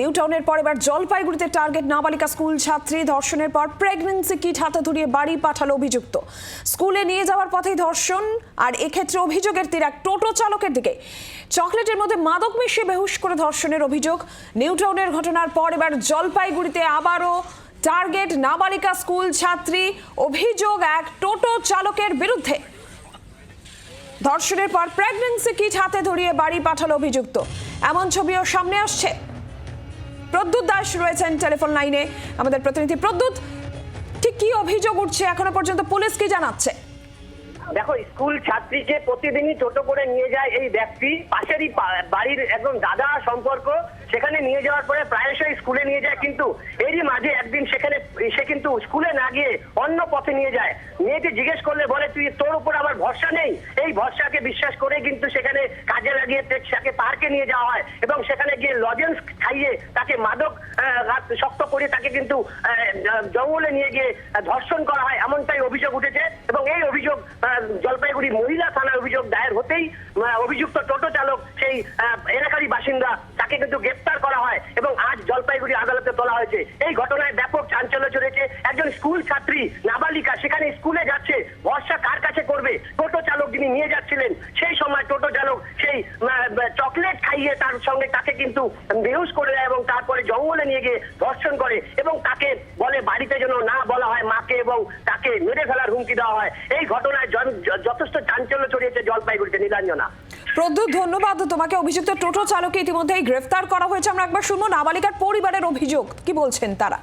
New টাউনের পর এবার জলপাইগুড়িতে টার্গেট নাবালিকা স্কুল ছাত্রী ধর্ষণের পর প্রেগনেন্সি কিট হাতে ধরিয়ে বাড়ি পাঠালো অভিযুক্ত। স্কুলে নিয়ে যাওয়ার পথেই ধর্ষণ, আর এক্ষেত্রে অভিযোগের তীর এক টোটো চালকের দিকে। চকলেটের মধ্যে মাদক মিশিয়ে বেহুশ করে ধর্ষণের অভিযোগ। নিউ টাউনের ঘটনার পর এবার জলপাইগুড়িতে আবারও টার্গেট নাবালিকা স্কুল ছাত্রী, অভিযোগ এক টোটো চালকের বিরুদ্ধে। ধর্ষণের পর প্রেগন্যান্সি কিট হাতে ধরিয়ে বাড়ি পাঠালো অভিযুক্ত। এমন ছবিও সামনে আসছে। প্রদ্যুৎ দাস রয়েছেন টেলিফোন লাইনে। আমাদের প্রতিনিধি প্রদ্যুৎ, ঠিক কি অভিযোগ উঠছে এখনও পর্যন্ত? পুলিশ কি জানাচ্ছে? দেখো, স্কুল ছাত্রীকে প্রতিদিনই টোটো করে নিয়ে যায় এই ব্যক্তি, পাশেরই বাড়ির একদম দাদা সম্পর্ক সেখানে নিয়ে যাওয়ার পরে প্রায়শই স্কুলে নিয়ে যায়, কিন্তু এরই মাঝে একদিন সেখানে, সে কিন্তু স্কুলে না গিয়ে অন্য পথে নিয়ে যায়। মেয়েকে জিজ্ঞেস করলে বলে, তুই, তোর উপর আবার ভরসা নেই? এই ভরসাকে বিশ্বাস করে কিন্তু সেখানে কাজে লাগিয়ে তাকে পার্কে নিয়ে যাওয়া হয় এবং সেখানে গিয়ে লজেন্স খাইয়ে তাকে মাদক শক্ত করে তাকে কিন্তু জঙ্গলে নিয়ে গিয়ে ধর্ষণ করা হয়, এমনটাই অভিযোগ উঠেছে এবং এই অভিযোগ জলপাইগুড়ি মহিলা থানার অভিযোগ দায়ের হতেই অভিযুক্ত টোটো চালক সেই এলাকারই বাসিন্দা তাকে কিন্তু গ্রেপ্তার তোলা হয়েছে। এই ঘটনায় ব্যাপক চাঞ্চল্য চলেছে একজন স্কুল ছাত্রী নাবালিকা সেখানে স্কুলে যাচ্ছে। ভরসা কার কাছে করবে? টোটো চালক যিনি নিয়ে যাচ্ছিলেন, সেই সময় টোটো চালক সেই চকলেট খাইয়ে তার সঙ্গে তাকে কিন্তু বেহুশ করে দেয় এবং তারপরে জঙ্গলে নিয়ে গিয়ে ধর্ষণ করে এবং তাকে বলে বাড়িতে যেন না বলা হয় মাকে এবং তাকে মেরে ফেলার হুমকি দেওয়া হয়। এই ঘটনায় যথেষ্ট চাঞ্চল্য ছড়িয়েছে জলপাইগুড়িতে। নীলাঞ্জনা। প্রদ্যুৎ ধন্যবাদ। তোমাকে অভিযুক্ত টোটো চালককে ইতিমধ্যেই গ্রেফতার করা হয়েছে। আমরা একবার শুনব নাবালিকার পরিবারের অভিযোগ। কি বলছেন তারা?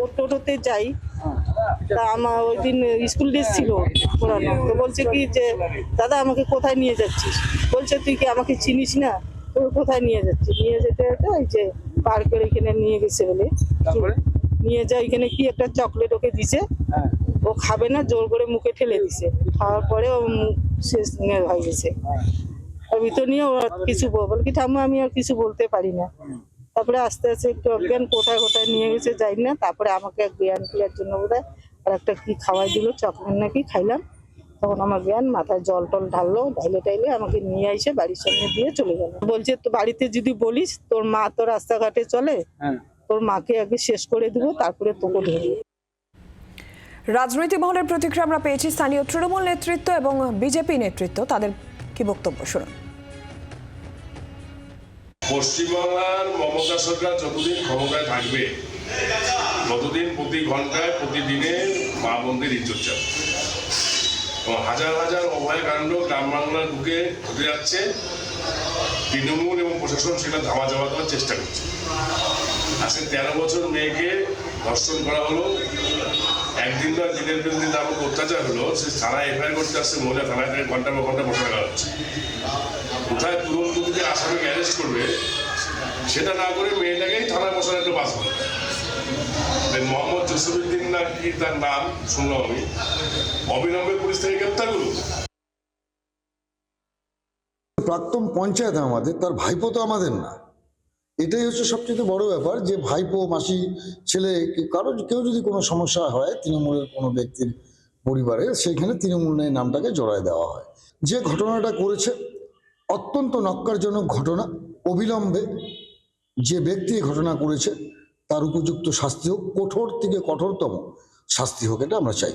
ও টোটোতে যাই। তা আমার ওই দিন স্কুল ড্রেস ছিল পড়ানো তো বলছে কি যে দাদা আমাকে কোথায় নিয়ে যাচ্ছিস? বলছে তুই কি আমাকে চিনিস না? তো কোথায় নিয়ে যাচ্ছিস নিয়ে যেতে যেতে ওই যে পার্কের এখানে নিয়ে গেছে বলে। নিয়ে যা এখানে কি একটা চকলেট ওকে দিছে। হ্যাঁ। ও খাবে না জোর করে মুখে ঠেলে দিছে। খাওয়ার পরে ও মুখ শেষ নিয়ে হয়ে গেছে। আর ভিতর নিয়ে ও আর কিছু বল কি ঠাম্মা আমি আর কিছু বলতে পারি না। তারপরে আস্তে আস্তে একটু অজ্ঞান কোথায় কোথায় নিয়ে গেছে যাই না। তারপরে আমাকে এক জ্ঞান ফেলার জন্য বোধহয় আর একটা কি খাওয়াই দিল চকলেট নাকি খাইলাম। তখন আমার জ্ঞান মাথায় জল টল ঢাললো ঢাইলে টাইলে আমাকে নিয়ে এসে বাড়ির সামনে দিয়ে চলে গেল। বলছে তো বাড়িতে যদি বলিস তোর মা তো রাস্তাঘাটে চলে হ্যাঁ। তোর মাকে আগে শেষ করে দিব তারপরে তোকে ধরবো। রাজনৈতিক মহলের প্রতিক্রিয়া আমরা পেয়েছি। স্থানীয় তৃণমূল নেতৃত্ব এবং বিজেপি নেতৃত্ব। তাদের কি বক্তব্য? শুনুন। পশ্চিমবাংলার মমতা সরকার যতদিন ক্ষমতায় থাকবে, ততদিন প্রতি ঘন্টায়, প্রতিদিনে মা মন্দির ইজ্জত যাবে এবং হাজার হাজার অভয়কাণ্ড গ্রাম বাংলার বুকে ঘটে যাচ্ছে। তৃণমূল এবং প্রশাসন সেটা ধামা চাপা দেওয়ার চেষ্টা করছে। আজকে তেরো বছর মেয়েকে ধর্ষণ করা হলো। একদিন বা দিনের পর দিন তার অত্যাচার হলো। সে থানায় এফআইআর করতে আসছে, মহিলা থানায় থেকে ঘণ্টা বা ঘণ্টা বসে রাখা হচ্ছে। কোথায় তুরন্ত থেকে আসামিকে অ্যারেস্ট করবে, সেটা না করে মেয়েটাকেই থানায় বসার একটা বাস দেন মোহাম্মদ জসিরুদ্দিন না কি তার নাম, শুনলাম আমি। অবিলম্বে প্রাক্তন পঞ্চায়েত আমাদের, তার ভাইপো তো আমাদের না। এটাই হচ্ছে সবচেয়ে বড় ব্যাপার যে ভাইপো, মাসি, ছেলে কারও, কেউ যদি কোনো সমস্যা হয় তৃণমূলের কোনো ব্যক্তির পরিবারে সেইখানে তৃণমূলের নামটাকে জড়ায় দেওয়া হয়। যে ঘটনাটা করেছে, অত্যন্ত নক্কারজনক ঘটনা, অবিলম্বে যে ব্যক্তি ঘটনা করেছে, তার উপযুক্ত শাস্তি হোক, কঠোর থেকে কঠোরতম শাস্তি হোক, এটা আমরা চাই।